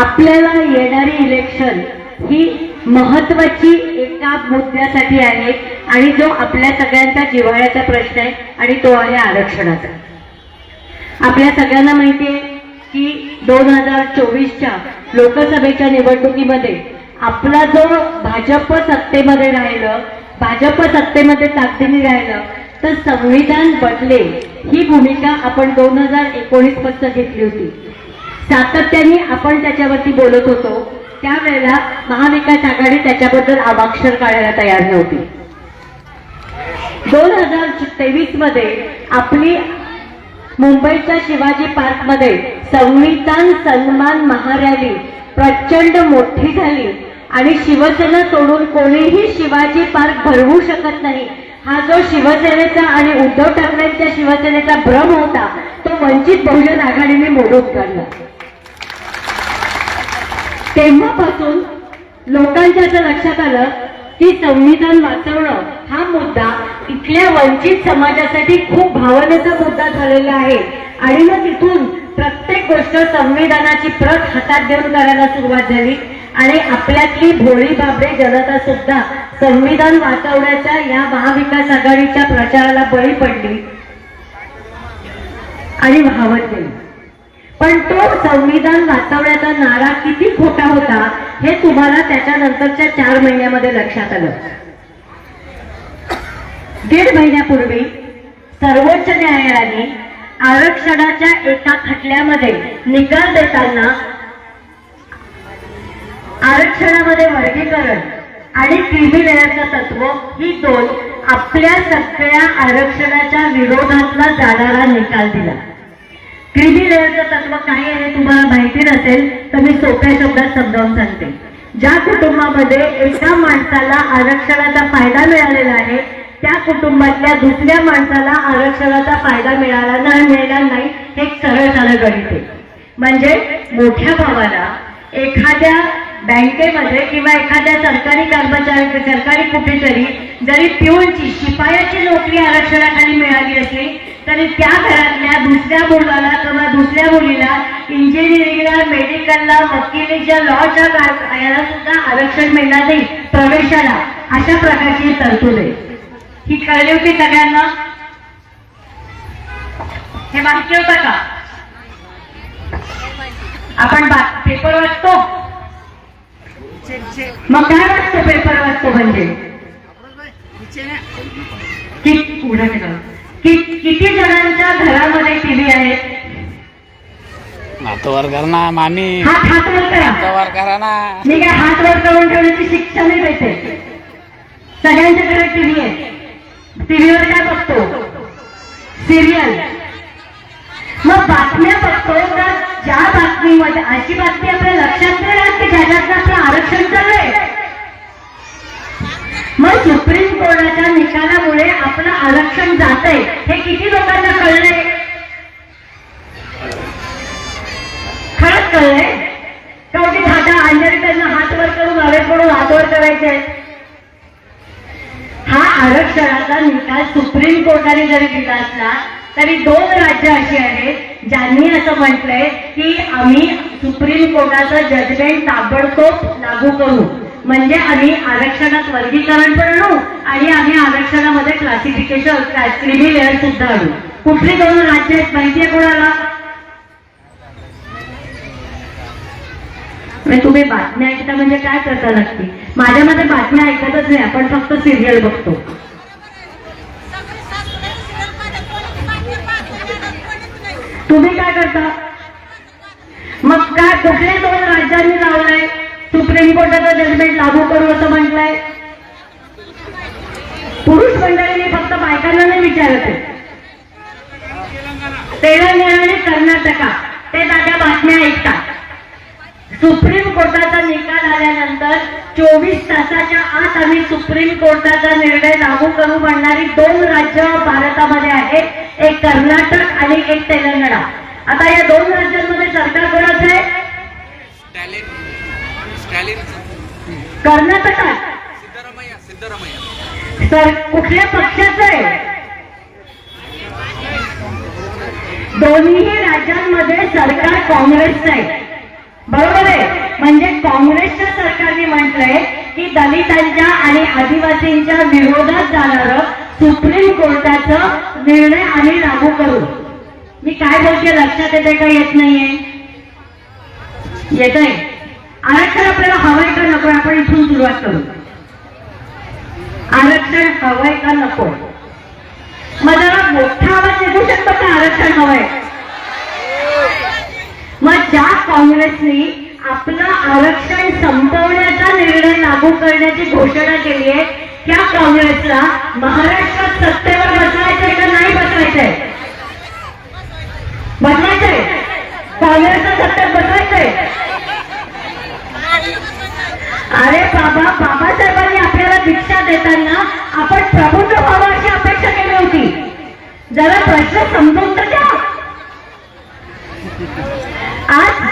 आपल्याला येणारी इलेक्शन ही महत्वाची एका मुद्द्यासाठी आहे आणि जो आपल्या सगळ्यांचा जिव्हाळ्याचा प्रश्न आहे आणि तो आहे आरक्षणाचा. आपल्या सगळ्यांना माहिती आहे की दोन हजार चोवीसच्या लोकसभेच्या निवडणुकीमध्ये आपला जो भाजप सत्तेमध्ये राहिलं भाजप सत्तेमध्ये ताकदीने राहिलं तर संविधान बदले ही भूमिका आपण दोन हजार एकोणीस पर्यंत घेतली होती. सातत्याने आपण त्याच्यावरती बोलत होतो. त्यावेळेला महाविकास आघाडी त्याच्याबद्दल अवाक्षर काढायला तयार नव्हती. दोन हजार तेवीसमध्ये आपली मुंबईच्या शिवाजी पार्कमध्ये संविधान सन्मान महारॅली प्रचंड मोठी झाली आणि शिवसेना सोडून कोणीही शिवाजी पार्क भरवू शकत नाही. हा जो शिवसेनेचा आणि उद्धव ठाकरेंच्या शिवसेनेचा भ्रम होता तो वंचित बहुजन आघाडीने मोडून काढला. तेव्हापासून लोकांच्या असं लक्षात आलं की संविधान वाचवणं हा मुद्दा इथल्या वंचित समाजासाठी खूप भावनेचा मुद्दा झालेला आहे. आणि मग तिथून प्रत्येक गोष्ट संविधानाची प्रत हातात घेऊन करायला सुरुवात झाली. आणि आपल्यातली भोळी बाबरे जनता सुद्धा संविधान वाचवण्याच्या या महाविकास आघाडीच्या प्रचाराला बळी पडली. आणि वाहवत गेली. पण तो संविधान वाचवण्याचा नारा किती खोटा होता हे तुम्हाला त्याच्यानंतरच्या चार महिन्यामध्ये लक्षात आलं. दीड महिन्यापूर्वी सर्वोच्च न्यायालयाने आरक्षणाच्या एका खटल्यामध्ये निकाल देताना आरक्षणामध्ये वर्गीकरण आणि क्रिमी तत्व ही दोन आपल्या सगळ्या आरक्षणाच्या विरोधातला जाणारा निकाल दिला. क्रिमी लेअरचं तत्व काय आहे तुम्हाला माहिती नसेल तर मी सोप्या शब्दात समजावून सांगते. ज्या कुटुंबामध्ये एका माणसाला आरक्षणाचा फायदा मिळालेला आहे त्या कुटुंबातल्या दुसऱ्या माणसाला आरक्षणाचा फायदा मिळाला नाही मिळणार नाही हे सरळ झालं गणित आहे. म्हणजे मोठ्या भावाला एखाद्या बँकेमध्ये किंवा एखाद्या सरकारी कर्मचारी सरकारी कुठेतरी जरी पिऊनची शिपायाची नोकरी आरक्षणाखाली मिळाली असली तरी त्या घरातल्या दुसऱ्या मुलाला किंवा दुसऱ्या मुलीला इंजिनिअरिंगला मेडिकलला वकिलीच्या लॉच्या याला सुद्धा आरक्षण मिळणार नाही प्रवेशाला. अशा प्रकारची तरतूद आहे. ही कळली होती सगळ्यांना? हे माहिती होतं का? आपण पेपर वाचतो? मग काय वाचतो पेपर वाचतो म्हणजे? कि पुढे. कि किती जणांच्या घरामध्ये टीव्ही आहेत नातवर कर ना मामी हात हात वर करा. नातवर करा ना मी काय हात वर करून ठेवण्याची शिक्षा नाही देते. सगळ्यांच्या घरात टीव्ही आहे. टीव्हीवर काय बघतो? सिरियल. मग बातम्या बघतो तर ज्या बातमीमध्ये अशी बातमी आपल्या लक्षात नाही राहत की ज्याच्यात आपलं आरक्षण चाललंय मग सुप्रीम कोर्टाच्या निकालामुळे आपलं आरक्षण जातंय. हे किती लोकांना कळलंय? खरंच कळलंय? का दादा अंजली त्यांना हात वर करून हवे करून हात वर करायचे हा आरक्षणाचा निकाल सुप्रीम कोर्टाने जरी दिला असला तरी दोन राज्य अशी आहेत ज्यांनी असं म्हटलंय की आम्ही सुप्रीम कोर्टाचं जजमेंट ताबडतोब लागू करू. म्हणजे आम्ही आरक्षणात वर्गीकरण पण आणू आणि आम्ही आरक्षणामध्ये क्लासिफिकेशन क्रिमी लेअर सुद्धा आणू. कुठली दोन राज्य आहेत माहितीये कोणाला? म्हणजे तुम्ही बातम्या ऐकता म्हणजे काय करता नक्की? माझ्यामध्ये बातम्या ऐकतच नाही आपण फक्त सिरियल बघतो. तुम्ही काय करता? मग काय कुठले दोन सुप्रीम कोर्टाचा जजमेंट लागू करू असं म्हटलंय. पुरुष मंडळीने फक्त बायकांना नाही विचारत. आहे तेलंगणा आणि कर्नाटका ते दादा बातम्या ऐकतात. सुप्रीम कोर्टाचा निकाल आल्यानंतर चोवीस तासाच्या आत आम्ही सुप्रीम कोर्टाचा निर्णय लागू करू म्हणणारी दोन राज्य भारतामध्ये आहेत एक कर्नाटक आणि एक तेलंगणा. आता या दोन राज्यांमध्ये सरकार कोणाचं आहे? स्टॅलिन? कर्नाटकात सिद्धरामय्या सिद्धरामय्या. सर कुठल्या पक्षाचं आहे? दोन्ही राज्यांमध्ये सरकार काँग्रेसचं आहे. बरोबर आहे? काँग्रेसच्या सरकारने म्हटलंय की दलितांच्या आणि आदिवासींच्या विरोधात जाणारं सुप्रीम कोर्टाचं निर्णय आम्ही लागू करू. मी काय बोलते? लक्षात येते का? येत नाहीये. येत आहे आरक्षण आपल्याला हवंय का नको आपण इथून सुरुवात करू. आरक्षण हवंय का नको? मग जरा मोठा आवाज निघू शकतो का आरक्षण हवंय? मग ज्या काँग्रेसनी आपलं आरक्षण संपवण्याचा निर्णय लागू करण्याची घोषणा केली आहे त्या काँग्रेसला महाराष्ट्रात सत्तेवर बसवायचंय का नाही बसवायचंय? बसवायचंय. काँग्रेसला सत्तेत बसवायचंय. अरे बाबा बाबासाहेबांनी आपल्याला दीक्षा देताना आपण प्रबुद्ध व्हावं अशी अपेक्षा केली होती. जरा प्रश्न समजून तर द्या. आज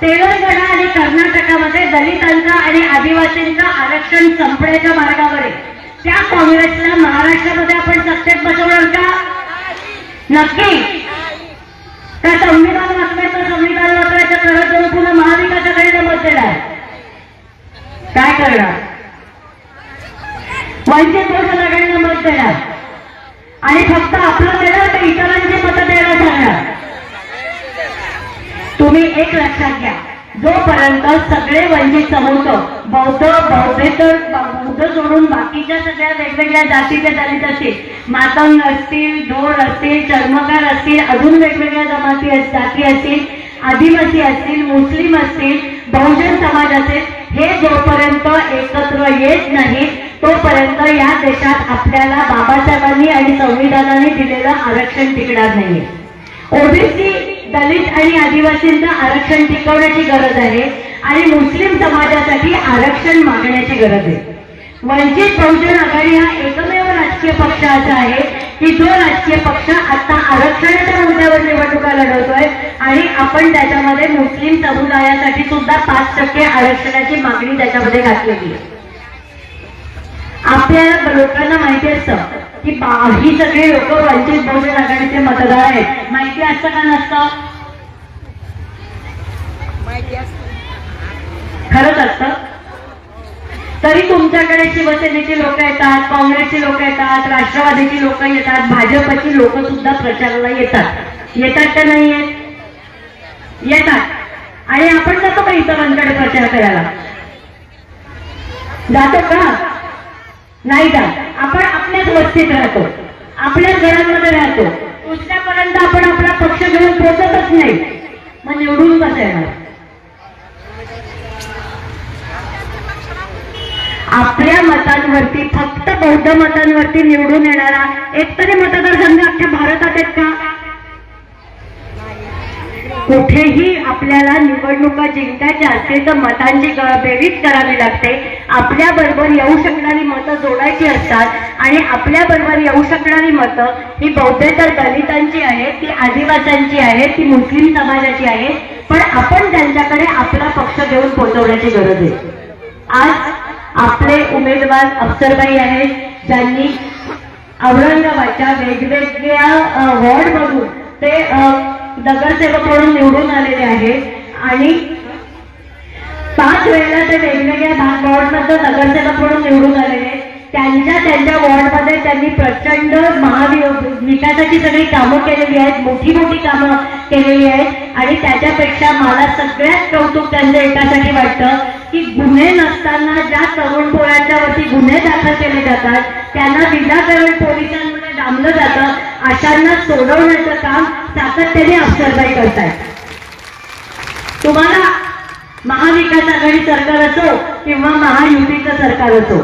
तेलंगणा आणि कर्नाटकामध्ये दलितांचा आणि आदिवासींचा आरक्षण संपण्याच्या मार्गावर आहे. त्या काँग्रेसला महाराष्ट्रामध्ये आपण सत्तेत बसवणार का? नक्की. त्या संविधान वाचवायचं संविधान वाचवायचं करत जाऊन पुन्हा महाविकासाकडे आघाडीला मत देणार. काय करणार? वंचित बहुजन आघाडीला मत देणार आणि फक्त आपलं देणार तर इतरांची मत देणार सांगणार तुम्ही एक लक्षात घ्या. जोपर्यंत सगळे वंचित समूह बौद्ध बौद्धेतर बौद्ध सोडून बाकीच्या सगळ्या वेगवेगळ्या जातीच्या दलित असतील मातंग असतील ढोर असतील चर्मकार असतील अजून वेगवेगळ्या जमाती जाती असतील आदिवासी असतील मुस्लिम असतील बहुजन समाज असेल हे जोपर्यंत एकत्र येत नाही तोपर्यंत या देशात आपल्याला बाबासाहेबांनी आणि संविधानाने दिलेलं आरक्षण टिकणार नाहीये. ओबीसी दलित आणि आदिवासींचं आरक्षण टिकवण्याची गरज आहे आणि मुस्लिम समाजासाठी आरक्षण मागण्याची गरज आहे. वंचित बहुजन आघाडी हा एकमेव राजकीय पक्ष असा आहे. की जो राजकीय पक्ष आता आरक्षणाच्या मुद्द्यावर निवडणुका लढवतोय आणि आपण त्याच्यामध्ये मुस्लिम समुदायासाठी सुद्धा पाच टक्के आरक्षणाची मागणी त्याच्यामध्ये घातलेली आहे. आपल्याला लोकांना माहिती असतं की ही सगळी लोक वंचित बहुजन आघाडीचे मतदार आहेत. माहिती असतं का नसतं? खरंच असतं. तरी तुमच्याकडे शिवसेनेची लोक येतात काँग्रेसची लोक येतात राष्ट्रवादीची लोक येतात भाजपची लोक सुद्धा प्रचाराला येतात. येतात का नाही येतात. आणि आपण जातो का इतरांकडे प्रचार करायला? जातो का? नाही का आपण आपल्याच वस्तीत राहतो. आपल्याच घरांमध्ये राहतो. दुसऱ्यापर्यंत आपण आपला पक्ष घेऊन पोचतच नाही. मग निवडून कसं येणार आपल्या मतांवरती फक्त बौद्ध मतांवरती निवडून येणारा एकतरी मतदारसंघ अख्ख्या भारतात आहेत का? कुठेही आपल्याला निवडणुका जिंकायच्या असतील तर मतांची बेरीज करावी लागते. आपल्या बरोबर येऊ शकणारी मतं जोडायची असतात आणि आपल्या बरोबर येऊ शकणारी मतं ही बौद्धेतर दलितांची आहेत ती आदिवासांची आहेत ती मुस्लिम समाजाची आहेत. पण आपण त्यांच्याकडे आपला पक्ष घेऊन पोहोचवण्याची गरज आहे. आज आपले उमेदवार अफसरबाई आहेत. ज्यांनी औरंगाबादच्या वेगवेगळ्या वॉर्ड वॉर्डमधून ते नगरसेवक म्हणून निवडून आलेले आहेत. आणि पाच वेळेला ते वेगवेगळ्या भाग वॉर्डमधून नगरसेवक म्हणून निवडून आलेले आहेत. त्यांच्या त्यांच्या वॉर्डमध्ये त्यांनी प्रचंड महावि विकासाची सगळी कामं केलेली आहेत. मोठी मोठी कामं केलेली आहेत. आणि त्याच्यापेक्षा मला सगळ्यात कौतुक त्यांचं एकासाठी वाटतं की गुन्हे नसताना ज्या तरुण पोरांच्यावरती गुन्हे दाखल केले जातात त्यांना विनाकारण पोलिसांमध्ये डांबलं जातं अशांना सोडवण्याचं काम सातत्याने अफसरबाई करतायत. तुम्हाला महाविकास आघाडी सरकार असो किंवा महायुतीचं सरकार असो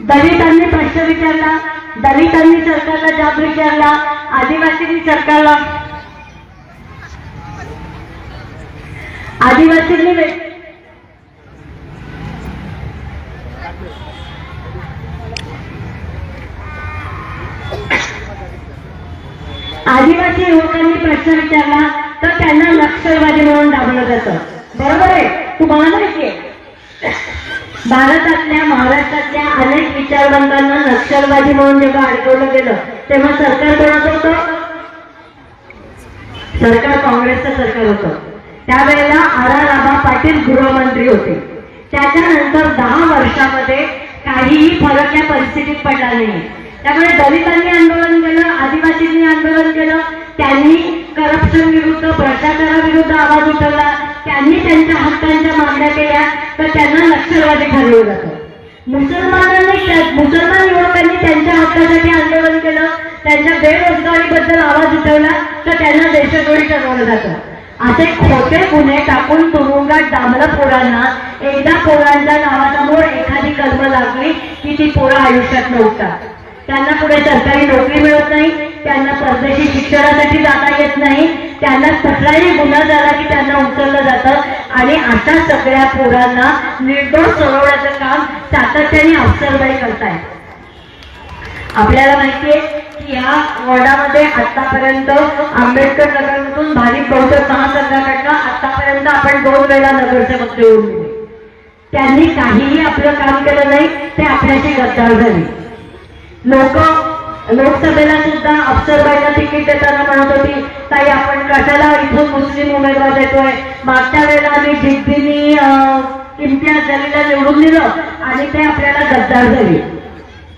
दलितांनी प्रश्न विचारला दलितांनी सरकारला जाब विचारला आदिवासींनी सरकारला आदिवासींनी आदिवासी युवकांनी प्रश्न विचारला तर त्यांना नक्षलवादी म्हणून दाबलं जातं. बरोबर आहे? तुम्हाला माहिती भारतातल्या महाराष्ट्रातल्या अनेक विचारवंतांना नक्षलवादी म्हणून जेव्हा अडकवलं गेलं तेव्हा सरकार कोणाचं होतं? सरकार काँग्रेसचं सरकार होतं. त्यावेळेला आरा रामा पाटील गृहमंत्री होते. त्याच्यानंतर दहा वर्षामध्ये काहीही फरक या परिस्थितीत पडला नाही. त्यामुळे दलितांनी आंदोलन केलं आदिवासींनी आंदोलन केलं त्यांनी करप्शन विरुद्ध भ्रष्टाचाराविरुद्ध आवाज उठवला त्यांनी त्यांच्या हक्कांच्या मागण्या केल्या तर त्यांना नक्षलवादी ठरवलं जातं. मुसलमानांनी मुसलमान युवकांनी त्यांच्या हक्कासाठी आंदोलन केलं त्यांच्या बेरोजगारीबद्दल आवाज उठवला तर त्यांना देशद्रोही ठरवलं जातं. असे खोटे गुन्हे टाकून तुरुंगात डांबलं पोरांना. एकदा पोरांच्या नावासमोर एखादी कलम लागली की ती पोरं आयुष्यात नव्हतात त्यांना पुढे सरकारी नोकरी मिळत नाही त्यांना परदेशी शिक्षणासाठी जाता येत नाही त्यांना कुठलाही गुन्हा झाला की त्यांना उचललं जातं. आणि अशा सगळ्या पोरांना निर्दोष सोडवण्याचं काम सातत्याने अफसरबाई करतायत. आपल्याला माहितीये या वॉर्डामध्ये आतापर्यंत आंबेडकर नगरमधून भारिक बहुजन महासंघाकडनं आतापर्यंत आपण दोन वेळा नगरसेवक निवडून दिले. त्यांनी काहीही आपलं काम केलं नाही ते आपल्याशी गद्दार झाली. लोक लोकसभेला सुद्धा अफसरबाईला तिकीट देताना म्हणत होती ताई आपण कशाला इथून मुस्लिम उमेदवार देतोय? मागच्या वेळेला आम्ही जिद्दीनी इम्तियाज जलीला निवडून दिलं आणि ते आपल्याला गद्दार झाली.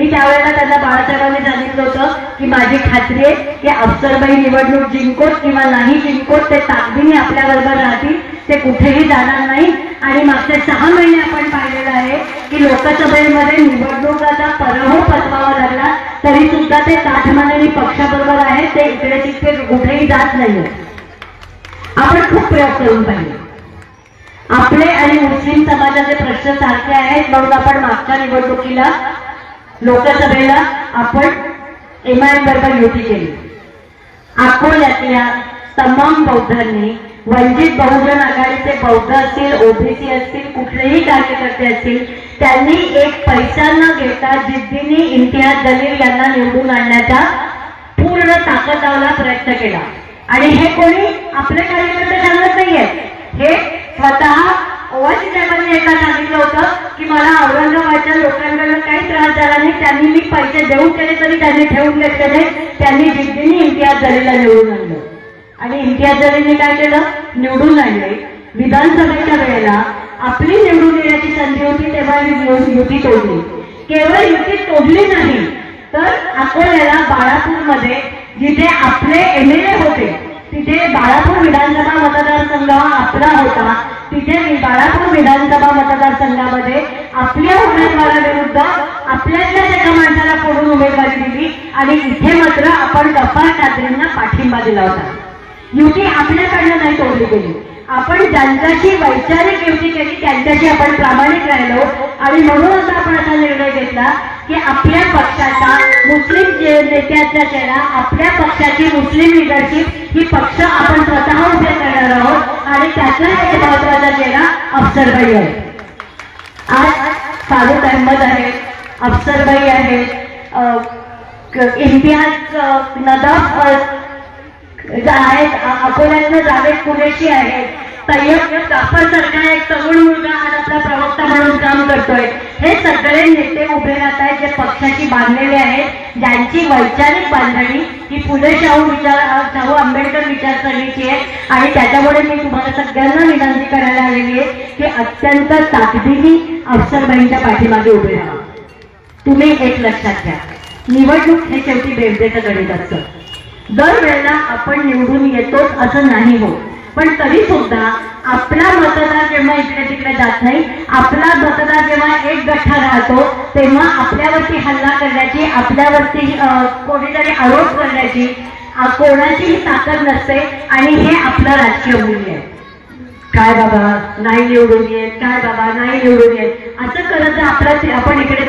मी त्यावेळेला त्यांना बाळासाहेबांनी सांगितलं होतं की माझी खात्री आहे की अफसरबाई निवडणूक जिंकोत किंवा नाही जिंकोत ते ताकदीने आपल्या बरोबर राहतील ते कुठेही जाणार नाही. आणि मागचे सहा महिने आपण पाहिलेलं आहे की लोकसभेमध्ये निवडणुकाचा पराभव पचवावा लागला तरी सुद्धा ते ताठमानाने पक्षाबरोबर आहेत ते इकडे तिकडे कुठेही जात नाही आपण खूप प्रयोग करून पाहिजे आपले आणि मुस्लिम समाजाचे प्रश्न सारखे आहेत म्हणून आपण मागच्या निवडणुकीला लोकसभेला आपण एम आय एम बरोबर युती केली. अकोल्यातल्या तमाम बौद्धांनी वंचित बहुजन आघाडीचे बौद्ध असतील ओबीसी असतील कुठलेही कार्यकर्ते असतील त्यांनी एक पैसा न घेता जिद्दीने इम्तियाज जलील यांना निवडून आणण्याचा पूर्ण ताकद लावला प्रयत्न केला. आणि हे कोणी आपले कार्यकर्ते सांगत नाहीये हे स्वतः ओवासी साहेबांनी एका सांगितलं होतं की मला औरंगाबादच्या लोकांकडनं काही त्रास झाला नाही. त्यांनी मी पैसे देऊन केले तरी त्यांनी ठेवून घेतले नाही. त्यांनी जिद्दीने इम्तियाज जलीला निवडून आणलं. आणि इम्तियाज जलींनी काय केलं? निवडून आणले. विधानसभेच्या वेळेला आपली निवडून येण्याची संधी होती तेव्हा युती तोडली. केवळ युती तोडली नाही तर अकोल्याला बाळापूरमध्ये जिथे आपले एम एल ए होते तिथे बाळापूर विधानसभा मतदारसंघ आपला होता तिथे मी बाळापूर विधानसभा मतदारसंघामध्ये आपल्या उमेदवाराविरुद्ध आपल्यातल्याच एका माणसाला फोडून उमेदवारी दिली आणि इथे मात्र आपण गप्पा ठाकरेंना पाठिंबा दिला होता. युती आपल्याकडनं नाही तोडली गेली. आपण ज्यांच्याशी वैचारिक युती केली त्यांच्याशी आपण प्रामाणिक राहिलो आणि म्हणूनच आपण असा निर्णय घेतला की आपल्या पक्षाचा मुस्लिम नेत्याचा चेहरा आपल्या पक्षाची मुस्लिम लिडरशिप ही पक्ष आपण स्वतः उभे करणार आहोत आणि त्याचा एक महत्त्वाचा चेहरा अफसरबाई आहे. आज फारुख अहमद आहे अफसरबाई आहे. इम्तिहाज नदाफ आहेत अकोल्यातनं जावेद कुरेशी आहेत. तय्यब जाफर सारखा एक तरुण मुलगा आज आपला प्रवक्ता म्हणून काम करतोय. हे सगळे नेते उभे राहत आहेत जे पक्षाची बांधलेले आहेत ज्यांची वैचारिक बांधणी ही फुले शाहू विचार शाहू आंबेडकर विचारसरणीची आहे. आणि त्याच्यामुळे मी तुम्हाला सगळ्यांना विनंती करायला आलेली आहे की अत्यंत ताकदीने अफसरबाईंच्या पाठीमागे उभे राहा. तुम्ही एक लक्षात घ्या. निवडणूक हे शेवटी बेवडेचं गणित असतं. दरवेळेला आपण निवडून येतोच असं नाही हो पण तरी सुद्धा आपला मतदार जेव्हा इकडे तिकडे जात नाही आपला मतदार जेव्हा एक गठ्ठा राहतो तेव्हा आपल्यावरती हल्ला करण्याची आपल्यावरती अं, कोणीतरी आरोप करण्याची कोणाचीही ताकद नसते आणि हे आपलं राजकीय मूल्य आहे. काय बाबा? नाही निवडून येत. काय बाबा? नाही निवडून येत. असं करत आपलं आपण इकडे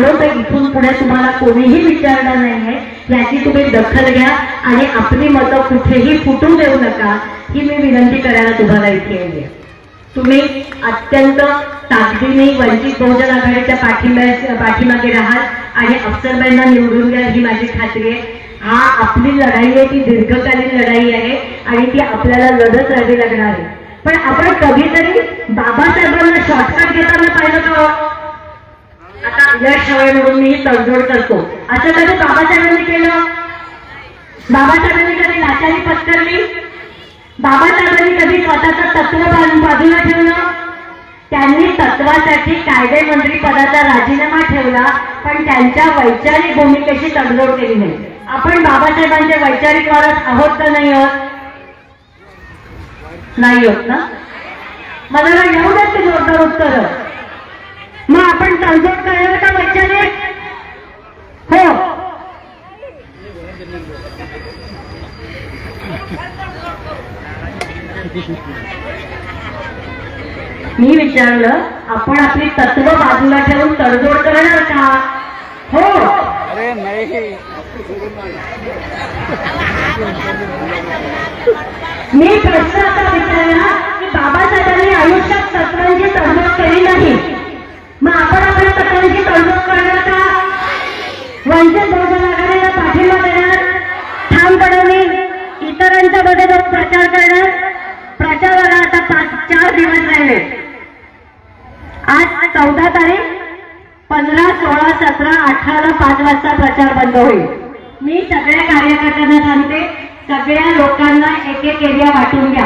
तिकडे तर इथून पुढे तुम्हाला कोणीही विचारणार नाहीये. याची तुम्ही दखल घ्या आणि आपली मतं कुठेही फुटू देऊ नका. ही मी विनंती करायला तुम्हाला इथे आहे. तुम्ही अत्यंत ताकदीने वंचित बहुजन आघाडीच्या पाठिंब्या पाठीमागे राहाल आणि अफसरबाईंना निवडून घ्या ही माझी खात्री आहे. हा आपली लढाई आहे ती दीर्घकालीन लढाई आहे आणि ती आपल्याला लढत राहावी लागणार आहे. पण आपण कधीतरी बाबासाहेबांना शॉर्टकट घेताना पाहिलं का? आता यश हवे म्हणून मी तडजोड करतो. असं कधी बाबासाहेबांनी केलं? बाबासाहेबांनी कधी लाचारी पत्करली? बाबासाहेबांनी कधी स्वतःचं तत्व बाजूला ठेवलं? त्यांनी तत्वासाठी कायदे मंत्री पदाचा राजीनामा ठेवला पण त्यांच्या वैचारिक भूमिकेशी तडजोड केली नाही. आपण बाबासाहेबांचे वैचारिक वारस आहोत का नाही आहोत? नाही होत ना? मला येऊ जोरदार उत्तर मग आपण तडजोड करणार का वैचारिक हो. मी विचारलं आपण आपली तत्व बाजूला ठेवून तडजोड करणार का? हो. अरे नाही. मी प्रश्न असा विचारला की बाबासाहेबांनी आयुष्यात तत्वांची तडजोड केली नाही. मग आपण आपल्या तत्वांची तडजोड करणार का? वंचित बहुजन आघाडीला पाठिंबा देणार इतरांच्या मध्ये जाऊन प्रचार करणार प्रचाराला आता पाच चार दिवस राहिले. आज चौदा तारीख पंधरा सोळा सतरा अठराला पाच वाजता प्रचार बंद होईल. मी सगळ्या कार्यकर्त्यांना सांगते सगळ्या लोकांना एक एक एरिया वाटून घ्या.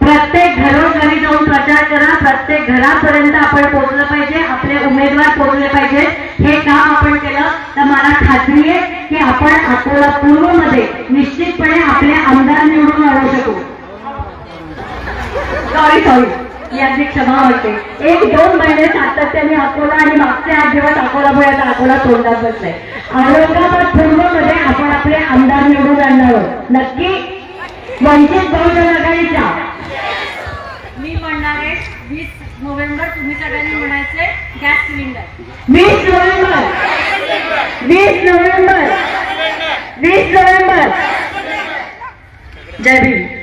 प्रत्येक घरोघरी जाऊन प्रचार करा प्रत्येक घरापर्यंत आपण पोहोचलं पाहिजे आपले उमेदवार पोहोचले पाहिजे हे काम आपण केलं? तर मला खात्री आहे की आपण अकोला पूर्वमध्ये निश्चितपणे आपले आमदार निवडून आणू शकू. सॉरी सॉरी याची क्षमा वाटते एक दोन महिने सातत्याने अकोला आणि मागचे आठ दिवस अकोलामुळे आता अकोला तोंडात बसलाय. औरंगाबाद पूर्वमध्ये आपण आपले आमदार निवडून आणणार आहोत. नक्की वंचित बहुजन आघाडीच्या आहे वीस नोव्हेंबर तुम्ही सगळ्यांनी म्हणायचे गॅस सिलेंडर. वीस नोव्हेंबर. वीस नोव्हेंबर. वीस नोव्हेंबर. जय भीम.